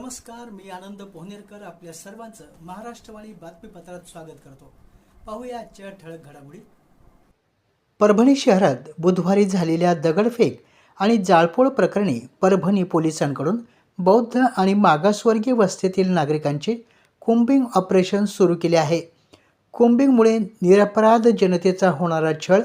नमस्कार मी आनंद पोहनेरकर आपल्या सर्वांचं महाराष्ट्रवाणी बातमीपत्रात स्वागत करतो. पाहूया आजच्या ठळक घडामोडी. परभणी शहरात बुधवारी झालेल्या दगडफेक आणि जाळपोळ प्रकरणी परभणी पोलिसांकडून बौद्ध आणि मागासवर्गीय वस्तीतील नागरिकांचे कुंबिंग ऑपरेशन सुरू केले आहे. कुंबिंगमुळे निरपराध जनतेचा होणारा छळ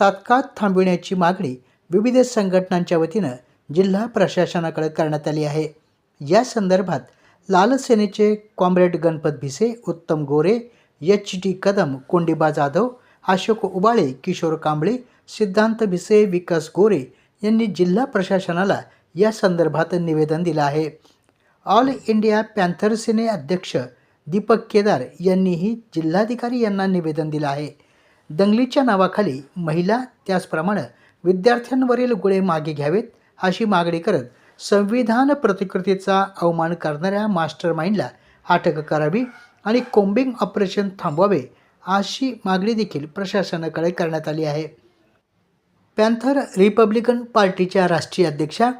तात्काळ थांबविण्याची मागणी विविध संघटनांच्या वतीनं जिल्हा प्रशासनाकडे करण्यात आली आहे. या संदर्भात लाल सेनेचे comrade Ganpat Bhise Uttam Gore H D Kadam Kondiba Jadhav Ashok Ubale Kishor Kamble Siddhant Bhise Vikas गोरे यांनी जिल्हा प्रशासनाला या संदर्भात निवेदन दिलं आहे. ऑल इंडिया पॅन्थर सेने अध्यक्ष दीपक केदार यांनीही जिल्हाधिकारी यांना निवेदन दिलं आहे. दंगलीच्या नावाखाली महिला त्याचप्रमाणे विद्यार्थ्यांवरील गुळे मागे घ्यावेत अशी मागणी करत संविधान प्रतिकृतीचा अवमान करणाऱ्या मास्टर माइंडला अटक करावी आणि कोम्बिंग ऑपरेशन थांबवावे अशी मागणी देखील प्रशासनाकडे करण्यात आली आहे. पॅन्थर रिपब्लिकन पार्टीच्या राष्ट्रीय अध्यक्षा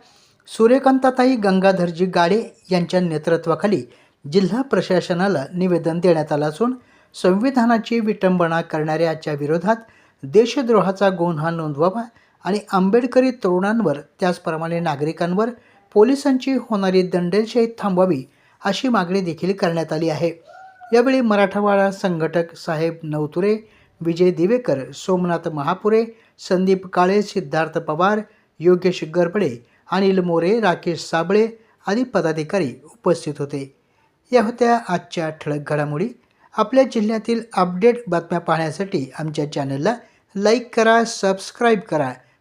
सूर्यकांताताई गंगाधरजी गाडे यांच्या नेतृत्वाखाली जिल्हा प्रशासनाला निवेदन देण्यात आलं असून संविधानाची विटंबना करणाऱ्याच्या विरोधात देशद्रोहाचा गुन्हा नोंदवावा आणि आंबेडकरी तरुणांवर त्याचप्रमाणे नागरिकांवर पोलिसांची होणारी दंडेलशाही थांबवावी अशी मागणी देखील करण्यात आली आहे. यावेळी मराठवाडा संघटक साहेब नवतुरे विजय दिवेकर सोमनाथ महापुरे संदीप काळे सिद्धार्थ पवार योगेश गरबडे अनिल मोरे राकेश साबळे आदी पदाधिकारी उपस्थित होते. या होत्या आजच्या ठळक घडामोडी. आपल्या जिल्ह्यातील अपडेट बातम्या पाहण्यासाठी आमच्या चॅनलला लाईक करा सबस्क्राईब करा